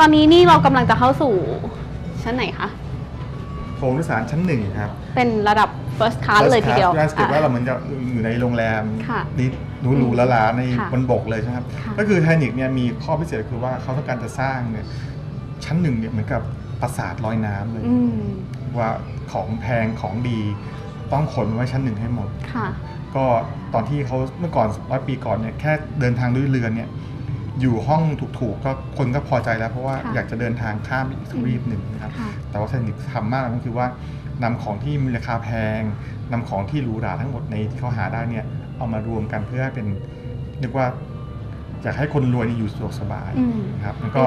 ตอนนี้นี่เรากำลังจะเข้าสู่ชั้นไหนคะโถงโดยสารชั้นหนึ่งครับเป็นระดับ first class เลยทีเดียวร้านสเก็ตว่าอะเราเหมือนจะอยู่ในโรงแรมค่ะนิดหรูๆละลาในค่ะบนบกเลยใช่ไหมครับ ค่ะ ก็คือไททานิกเนี่ยมีข้อพิเศษคือว่าเขาต้องการจะสร้างเนี่ยชั้นหนึ่งเนี่ยเหมือนกับปราสาทลอยน้ำเลย อืมว่าของแพงของดีต้องขนไว้ชั้นหนึ่งให้หมด ค่ะ ก็ตอนที่เขาเมื่อก่อนร้อยปีก่อนเนี่ยแค่เดินทางด้วยเรือเนี่ย อยู่ห้องถูกๆก็คนก็พอใจแล้ว เพราะว่าค่ะอยากจะเดินทางข้ามอีกทวีปหนึ่งนะครับค่ะแต่ว่าไททานิกทำมากก็คือว่านำของที่มีราคาแพงนำของที่หรูหราทั้งหมดในที่เขาหาได้เนี่ยเอามารวมกันเพื่อให้เป็นเรียกว่าอยากให้คนรวยนี่อยู่สะดวกสบายอืมนะครับแล้วก็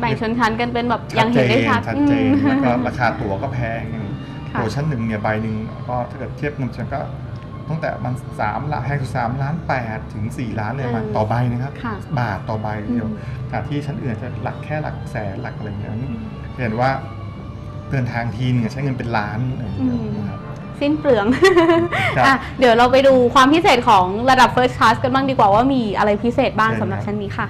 แบ่งชนชั้นกันเป็นแบบอชัยังเห็นได้ชัดชัดเจนอืมแล้วก็ราคาตั๋วก็แพงอย่างค่ะตั๋วชั้นหนึ่งเนี่ยใบหนึ่งก็ถ้าเกิดเทียบเงินมันก็ ตั้งแต่มันสามล้านแพงสุดสามล้านแปดถึงสี่ล้านเลยมันต่อใบนะครับค่ะบาทต่อใบเดียวอืมขณะที่ชั้นอื่นจะหลักแค่หลักแสนหลักอะไรอย่างเงี้ยเห็นว่าเดินทางทีเนี่ยใช้เงินเป็นล้านอะไรอย่างเงี้ยนะครับสิ้นเปลืองครับอะเดี๋ยวเราไปดูความพิเศษของระดับ first class กันบ้างดีกว่าว่ามีอะไรพิเศษบ้างเชิญสำหรับครับชั้นนี้ค่ะ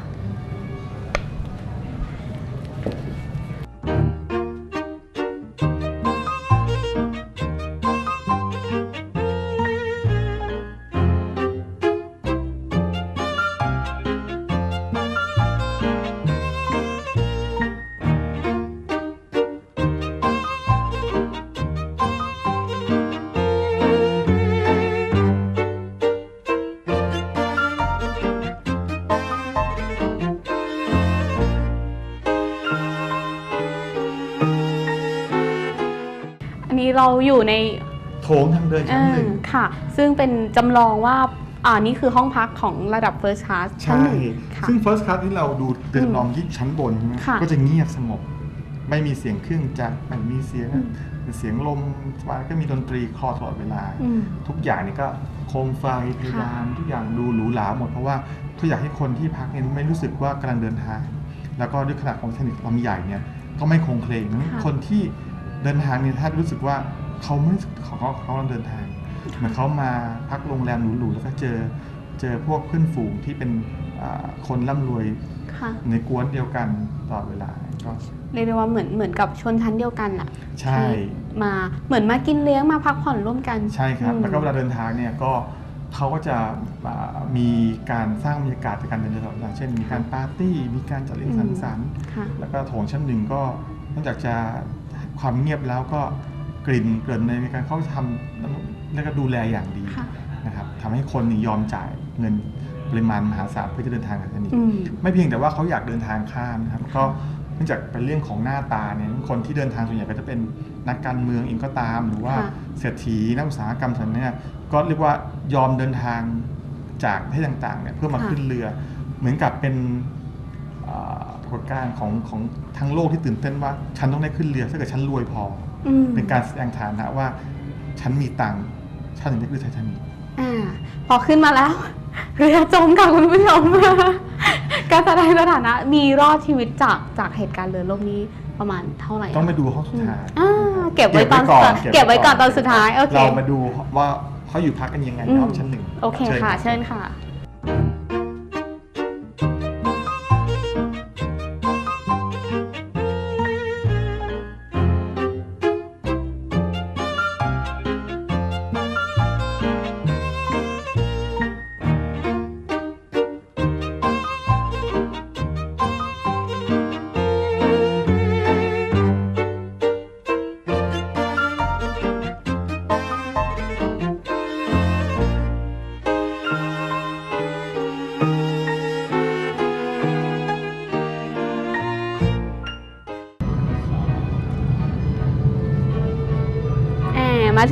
อันนี้เราอยู่ในโถงทางเดินชั้นหนึ่งเออค่ะ ซึ่งเป็นจำลองว่าอ่านี่คือห้องพักของระดับ first class ชั้นใช่หนึ่งค่ะซึ่ง first class ที่เราดูเดินลองที่ชั้นบนใช่ไหมค่ะก็จะเงียบสงบ ไม่มีเสียงเครื่องจักรไม่มีเสียงอืมเสียงลมว่าก็มีดนตรีคลอตลอดเวลาอืมทุกอย่างนี่ก็โคมไฟเพดานทุกอย่างดูหรูหราหมดเพราะว่าเขาอยากให้คนที่พักเนี่ยไม่รู้สึกว่ากำลังเดินทาง แล้วก็ด้วยขนาดของไททานิคลำใหญ่เนี่ยก็ไม่โครงเคลงนั้นค่ะคนที่เดินทางเนี่ยถ้ารู้สึกว่า เขาไม่รู้สึกเขาเขาเขากำลังเดินทางเหมือนเขามาพักโรงแรมหรูๆแล้วก็เจอเจอพวกเพื่อนฝูงที่เป็นอ่าคนร่ำรวยค่ะในกวนเดียวกันตลอดเวลาก็ เรียกได้ว่าเหมือนเหมือนกับชนชั้นเดียวกันอะใช่ ที่มาเหมือนมากินเลี้ยงมาพักผ่อนร่วมกัน ใช่ครับ อืม แล้วก็เวลาเดินทางเนี่ยก็เขาก็จะอ่ามีการสร้างบรรยากาศจากการเดินทางตลอดเวลาเช่น มีการปาร์ตี้ มีการจัดเลี้ยงสังสรรค์ ค่ะ แล้วก็โถงชั้นหนึ่งก็นอกจากจะความเงียบแล้วก็ กลิ่นเกลิ่นในการเขาทำแล้วก็ดูแลอย่างดีค่ะนะครับทำให้คนนี่ยอมจ่ายเงินปริมาณมหาศาลเพื่อจะเดินทางกับสนิทอืมไม่เพียงแต่ว่าเขาอยากเดินทางข้ามนะครับก็เนื่องจากเป็นเรื่องของหน้าตาเนี่ยคนที่เดินทางส่วนใหญ่ก็จะเป็นนักการเมืองเองก็ตาม หรือว่าค่ะเศรษฐีนักอุตสาหกรรมส่วนเนี้ยก็เรียกว่ายอมเดินทางจากประเทศต่างๆเนี่ยเพื่อมาขึ้นเรือ เหมือนกับเป็นอ่าปรากฏการณ์ของของทั้งโลกที่ตื่นเต้นว่า ฉันต้องได้ขึ้นเรือถ้าเกิดฉันรวยพออืม เป็นการแสดงฐานะว่า ฉันมีตังค์ฉันถึงได้ขึ้นไททานิคอ่าพอขึ้นมาแล้ว เรือจมค่ะคุณผู้ชม การแสดงสถานะมีรอดชีวิตจากจากเหตุการณ์เรือล่มนี้ประมาณเท่าไหร่ต้องอะไปดูห้องสุดท้ายอ่าเก็บไว้ตอนเก็บไว้ก่อนตอนสุดท้ายโอเคเรามาดูว่าเขาอยู่พักกันยังไงในห้องชั้นหนึ่งโอเคค่ะ เชิญค่ะ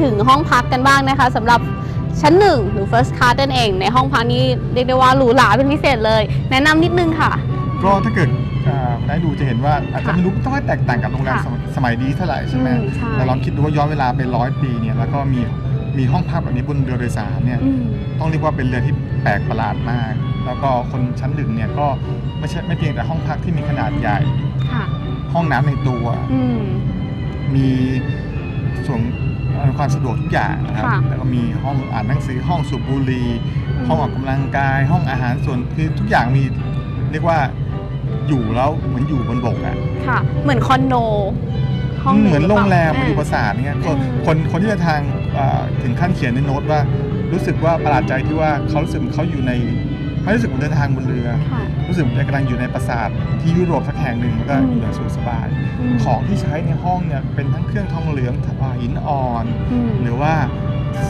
ถึงห้องพักกันบ้างนะคะสำหรับชั้นหนึ่งหรือ first class นั่นเอง ในห้องพักนี้เรียกได้ว่าหรูหราเป็นพิเศษเลย แนะนำนิดนึงค่ะ ก็ถ้าเกิดอ่าได้ดูจะเห็นว่าอาจจะค่ะไม่รู้ต้องให้แตกต่างกับโรงแรมค่ะสมัยสมัยดีเท่าไหร่ใช่ไหมอืมใช่ แต่ลองคิดดูว่าย้อนเวลาไปร้อยปีเนี่ยแล้วก็มีมีห้องพักแบบนี้บนเรือโดยสารเนี่ย อืม ต้องเรียกว่าเป็นเรือที่แปลกประหลาดมาก แล้วก็คนชั้นหนึ่งเนี่ยก็ไม่ใช่ไม่เพียงแต่ห้องพักที่มีขนาดใหญ่ ค่ะ ห้องน้ำในตัว อืม มีส่วนอำนวยความสะดวกทุกอย่างนะครับ ค่ะแล้วก็มีห้องอ่านหนังสือห้องสูบบุหรี่อืม ห้องออกกำลังกาย ห้องอาหารส่วนคือทุกอย่างมีเรียกว่าอยู่แล้วเหมือนอยู่บนบกอะค่ะ เหมือนคอนโดห้องเหมือนโรงแรมหอยู่ปเปราล่าสาทเนี่ยคนอืมคนคนที่เดินทางอ่าถึงขั้นเขียนในโน้ตว่า รู้สึกว่าประหลาดใจที่ว่าเขารู้สึกเหมือนเขาอยู่ใน ไม่รู้สึกเหมือนเดินทางบนเรือ ค่ะรู้สึกเหมือนกำลังอยู่ในปราสาทที่ยุโรปสักแห่งหนึ่งแล้วก็อืมอยู่อย่างสุขสบายมของที่ใช้ในห้องเนี่ยเป็นทั้งเครื่องทองเหลืองอ่าหินอ่อน อืมหรือว่า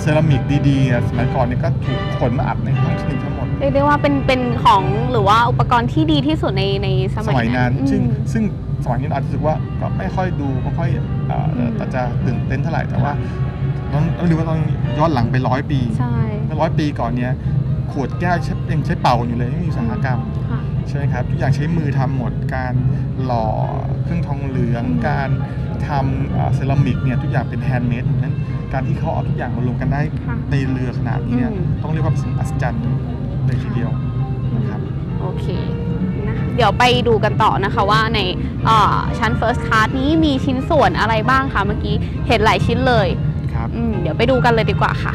เซรามิกดีๆอะสมัยก่อนเนี่ยก็ถูกขนมาอัดในห้องชนิดทั้งหมด เรียกได้ว่าเป็นเป็นของหรือว่าอุปกรณ์ที่ดีที่สุดในในสสมัมัยยนั้นั้นนซึ่งอืม ซึ่งสมัยนี้เราอาจจะรู้สึกว่าก็ไม่ค่อยดูไม่ค่อยเอ่ออมแต่จะตื่นเต้นเท่าไหร่แต่ว่าต้องต้องดูว่าต้องย้อนหลังไปร้อยปีใช่ ร้อยปีก่อนเนี่ย ขวดแก้วใช้ยังใช้เป่าอยู่เลยไม่มีอุตสาหกรรมค่ะใช่ไหมครับทุกอย่างใช้มือทำหมดการหล่อเครื่องทองเหลืองอืมการทำเอ่อเซรามิกเนี่ยทุกอย่างเป็นแฮนด์เมดดังนั้นการที่เขาเอาทุกอย่างมารวมกันได้ค่ะในเรือขนาดนี้เนี่ยอืมต้องเรียกว่าเป็นสิ่งอัศจรรย์เลยทีเดียวนะครับโอเคนะคะเดี๋ยวไปดูกันต่อนะคะว่าในเอ่อชั้น First Class นี้มีชิ้นส่วนอะไรบ้างคะเมื่อกี้เห็นหลายชิ้นเลยครับอืมเดี๋ยวไปดูกันเลยดีกว่าค่ะ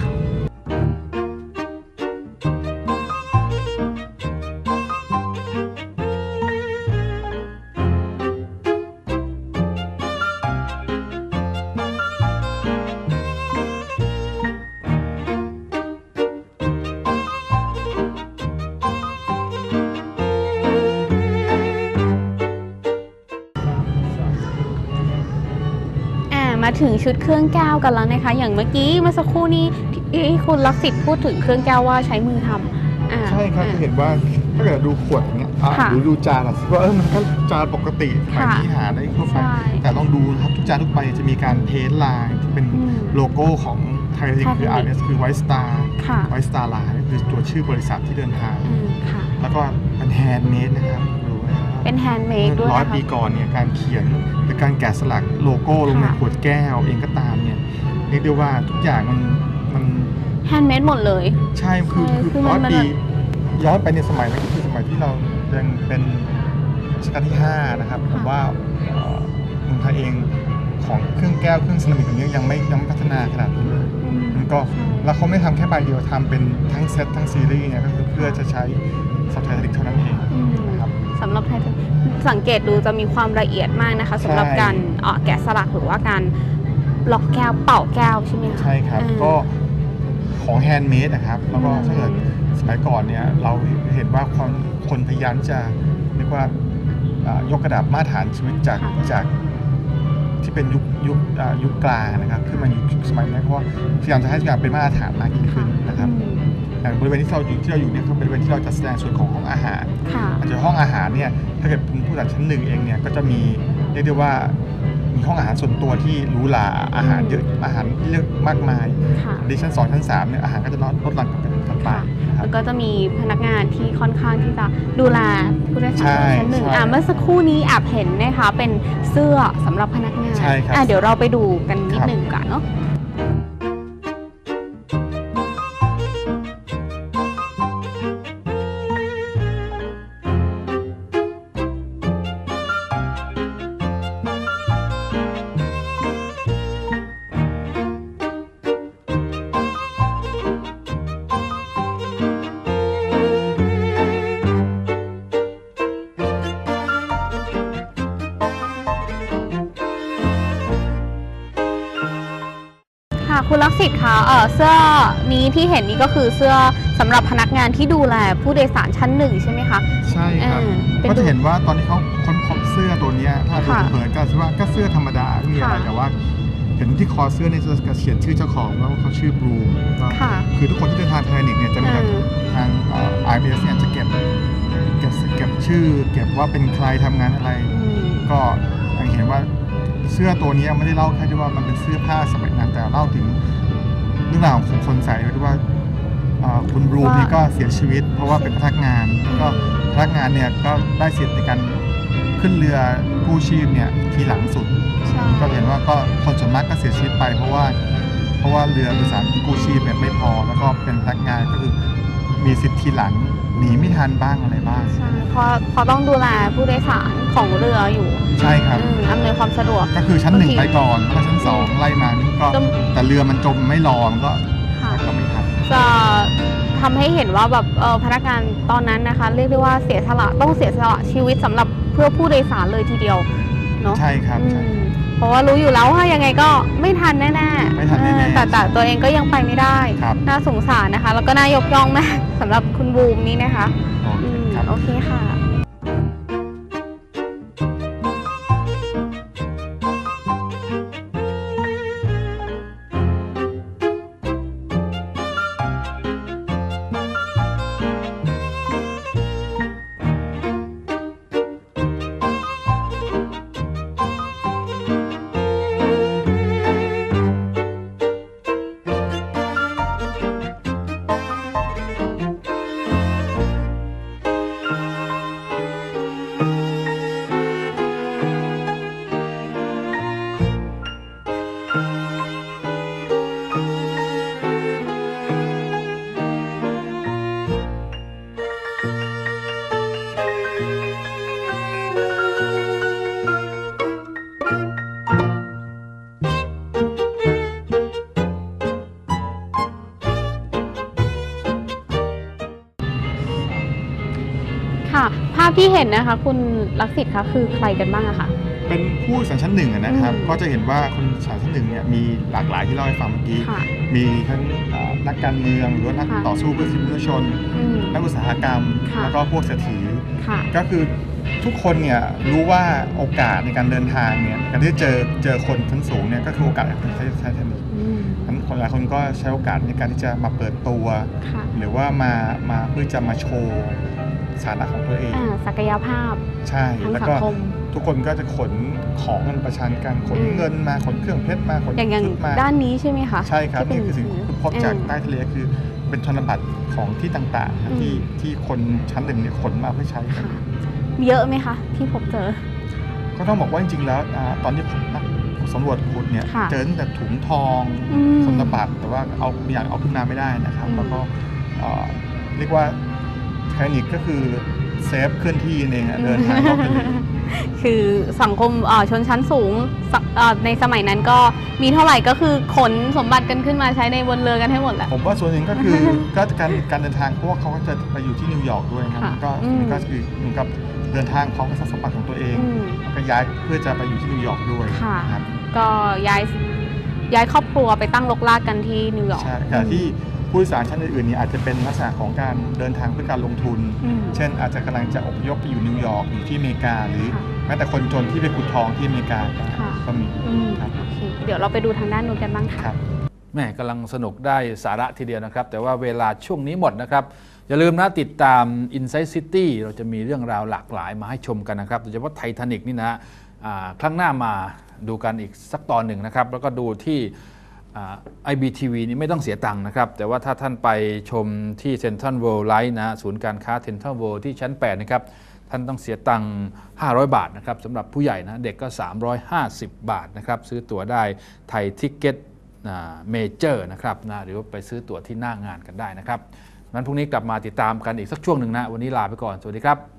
ถึงชุดเครื่องแก้วกันแล้วนะคะ อย่างเมื่อกี้เมื่อสักครู่นี้ที่คุณลักษิตพูดถึงเครื่องแก้วว่าใช้มือทำอ่าใช่ครับอ่าจะเห็นว่าถ้าเกิดดูขวดอย่างเงี้ยอะค่ะหรือดูจานอะว่าเออมันก็จานปกติสมัยค่ะที่หาได้ทั่วไปใช่แต่ลองดูนะครับทุกจานทุกใบจะมีการเพ้นท์ลายที่เป็นอืมโลโก้ของไทยคือ Titanic RS คือ White Star ค่ะ White Star Line คือตัวชื่อบริษัทที่เดินทางอืมค่ะแล้วก็เป็นแฮนด์เมดนะครับดูไว้นะเป็นแฮนด์เมดด้วยร้อยนะคะปีก่อนเนี่ยการเขียนหรือ การแกะสลักโลโก้ลงในค่ะขวดแก้วเองก็ตามเนี่ยเรียกได้ว่าทุกอย่างมันมันแฮนด์เมดหมดเลย ใช่คือใช่คือคือมันร้อยมันปีย้อนไปในสมัยนั้นก็คือสมัยที่เรายังเป็นรัชกาลที่ 5 นะครับผมว่าเอ่อเมืองไทยเองของเครื่องแก้วเครื่องเซรามิกอย่างเงี้ยยังไม่ยังไม่พัฒนาขนาดนี้อืมมันก็แล้วเขาไม่ทำแค่ใบเดียวทำเป็นทั้งเซตทั้งซีรีส์เนี่ยก็คือเพื่อจะใช้ซับไทเทนิกเท่านั้นเองอืมนะครับ สำหรับไทยสังเกตดูจะมีความละเอียดมากนะคะสำหรับใช่การเอ่อแกะสลักหรือว่าการล็อกแก้วเป่าแก้วใช่ไหมคะใช่ครับอืมก็ของแฮนด์เมดนะครับแล้วก็อืมถ้าเกิดสมัยก่อนเนี่ยเราเห็นว่าคนคนพยายามจะเรียกว่าอ่ายกระดับมาตรฐานชีวิตจากจากที่เป็นยุคยุคอ่ายุคกลางนะครับขึ้นมายุคสมัยนี้เพราะว่าพยายามจะให้ทุกอย่างเป็นมาตรฐานมากยิ่งขึ้นนะครับ อืมอย่างบริเวณที่เราอยู่ที่เราอยู่เนี่ยก็เป็นบริเวณที่เราจัดแสดงส่วนของห้องอาหารค่ะอาจจะห้องอาหารเนี่ยถ้าเกิดเป็นผู้จัดชั้นหนึ่งเองเนี่ยก็จะมีเรียกได้ว่ามีห้องอาหารส่วนตัวที่หรูหราอาหารเยอะอาหารเลือกมากมายค่ะดิชั้นสองชั้นสามเนี่ยอาหารก็จะลดลดหลั่นกันเป็นกันไปค่ะนะครับแล้วก็จะมีพนักงานที่ค่อนข้างที่จะดูแลผู้โดยสารใช่ชั้นหนึ่งใช่อะเมื่อสักครู่นี้แอบเห็นนะคะเป็นเสื้อสำหรับพนักงานใช่ครับอะเดี๋ยวเราไปดูกันนิดครับหนึ่งก่อนเนาะค่ะ เออเสื้อนี้ที่เห็นนี่ก็คือเสื้อสำหรับพนักงานที่ดูแลผู้โดยสารชั้นหนึ่งใช่ไหมคะใช่ครับอ่าเป็นก็จะเห็นว่าตอนที่เขาค้นพบเสื้อตัวเนี้ยถ้าดูค่ะเผินๆก็คิดว่าก็เสื้อธรรมดาไม่มีอะไรค่ะแต่ว่า เห็นที่คอเสื้อเนี่ยจะเขียนชื่อเจ้าของว่าเขาชื่อบรูมก็ค่ะคือทุกคนที่เดินทางไททานิกเนี่ยจะมีอืม ทางเอ่อ IBS เนี่ยจะเก็บเก็บเก็บชื่อ เก็บว่าเป็นใครทำงานอะไร อืม ก็อย่างเห็นว่าเสื้อตัวเนี้ยไม่ได้เล่าแค่ที่ว่ามันเป็นเสื้อผ้าสมัยนั้นแต่เล่าถึง เรื่องราวของคนใส่ด้วยว่าเอ่อคุณบรูมว่านี่ก็เสียชีวิต เพราะว่าเป็นพนักงานแล้วก็พนักงานเนี่ยก็ได้สิทธิ์ในการขึ้นเรือกู้ชีพเนี่ยทีหลังสุดใช่ก็เห็นว่าก็คนส่วนมากก็เสียชีวิตไป เพราะว่า เพราะว่าเรือโดยสารกู้ชีพเนี่ยไม่พอ แล้วก็เป็นพนักงานก็คือมีสิทธิ์ทีหลัง หนีไม่ทันบ้างอะไรบ้าง ใช่เพราะเพราะต้องดูแลผู้โดยสารของเรืออยู่ใช่ครับ อืมอำนวยความสะดวก ก็คือชั้นหนึ่งบางทีไปก่อนแล้วก็ชั้นสองไล่มานี่ก็จม แต่เรือมันจมไม่รอมันก็ค่ะ ก็ไม่ทัน จะทำให้เห็นว่าแบบเออพนักงานตอนนั้นนะคะ เรียกได้ว่าเสียสละต้องเสียสละชีวิตสำหรับเพื่อผู้โดยสารเลยทีเดียวเนาะใช่ครับใช่อืม เพราะว่ารู้อยู่แล้วว่ายังไงก็ไม่ทันแน่ๆไม่ทันแน่ๆเออแต่แต่ตัวเองก็ยังไปไม่ได้ ครับ น่าสงสารนะคะ แล้วก็น่ายกย่องมากสำหรับคุณบูมนี่นะคะ ที่เห็นนะคะ คุณลักษิตคะคือใครกันบ้างอะคะ เป็นผู้สัญชั้นหนึ่งอะนะครับ อืมก็จะเห็นว่าคนสัญชั้นหนึ่งเนี่ยมีหลากหลายที่เล่าให้ฟังเมื่อกี้ ค่ะมีทั้งเอ่อนักการเมืองหรือว่านักค่ะ ต่อสู้เพื่อสิทธิมนุษยชน อืม นักอุตสาหกรรม ค่ะ แล้วก็พวกเศรษฐี ค่ะก็คือทุกคนเนี่ยรู้ว่าโอกาสในการเดินทางเนี่ยการที่จะเจอเจอคนชั้นสูงเนี่ยก็คือโอกาสในการใช้ใช้เทคนิคอืมนั้นคนหลายคนก็ใช้โอกาสในการที่จะมาเปิดตัว ค่ะ หรือว่ามามาเพื่อจะมาโชว์สถานะของตัวเอง อ่าศักยภาพ ใช่ทางแล้วสัก็งคมทุกคนก็จะขนของกันประชันกันขนอืม เงินมาขนเครื่องเพชรมาขนอย่างอย่างชุดมาด้านนี้ใช่ไหมคะใช่ครับที่นี่เป็คือสิ่งที่พบจากใต้ทะเลคือ เป็นธนบัตรของที่ต่างๆครับอืมที่ที่คนชั้นหนึ่งเนี่ยขนมาเพื่อใช้กันค่ะเยอะไหมคะ ที่พบเจอ ก็ต้องบอกว่าจริงๆแล้วอ่าตอนที่ผมนักสำรวจขุดเนี่ยค่ะเจอตั้งแต่ถุงทองอืมธนบัตรแต่ว่าเอาอย่างเอาขึ้นมาไม่ได้นะครับ อืม แล้วก็เอ่อเรียกว่าเทคนิคก็คือเซฟเคลื่อนที่เองอะเดินทางรอบทะเล คือสังคมเอ่อชนชั้นสูงสักเอ่อในสมัยนั้นก็มีเท่าไหร่ก็คือขนสมบัติกันขึ้นมาใช้ในบนเรือกันให้หมดแหละผมว่าส่วนหนึ่งก็คือก็การการเดินทางเพราะว่าเขาก็จะไปอยู่ที่นิวยอร์กด้วยครับค่ะก็อืมก็คือเหมือนกับเดินทางพร้อมกับทรัพย์สมบัติของตัวเองอืมแล้วก็ย้ายเพื่อจะไปอยู่ที่นิวยอร์กด้วยค่ะนะครับก็ย้ายย้ายครอบครัวไปตั้งรกรากกันที่นิวยอร์กใช่แต่ที่ ผู้โดยสารชั้นอื่นๆเนี่ยอาจจะเป็นลักษณะของการเดินทางเพื่อการลงทุน อืม เช่น อาจจะกำลังจะอพยพไปอยู่นิวยอร์กอยู่ที่อเมริกา หรือค่ะแม้แต่คนจนที่ไปขุดทองที่อเมริกาค่ะ ก็มี อืมครับ โอเคเดี๋ยวเราไปดูทางด้านนู้นกันบ้างค่ะ ครับแม่กำลังสนุกได้สาระทีเดียวนะครับ แต่ว่าเวลาช่วงนี้หมดนะครับ อย่าลืมนะติดตาม Inside City เราจะมีเรื่องราวหลากหลายมาให้ชมกันนะครับโดยเฉพาะไททานิกนี่นะฮะอ่าครั้งหน้ามาดูกันอีกสักตอนหนึ่งนะครับ แล้วก็ดูที่ ไอบีทีวีนี่ไม่ต้องเสียตังค์นะครับ แต่ว่าถ้าท่านไปชมที่เซ็นทรัลเวิลด์ไลท์นะศูนย์การค้าเซ็นทรัลเวิลด์ที่ชั้น 8 นะครับ ท่านต้องเสียตังค์500 บาทนะครับสำหรับผู้ใหญ่นะ เด็กก็ 350 บาทนะครับ ซื้อตั๋วได้ไทยทิกเก็ตเมเจอร์นะครับนะหรือว่าไปซื้อตั๋วที่หน้างานกันได้นะครับงั้นพรุ่งนี้กลับมาติดตามกันอีกสักช่วงหนึ่งนะ วันนี้ลาไปก่อน สวัสดีครับ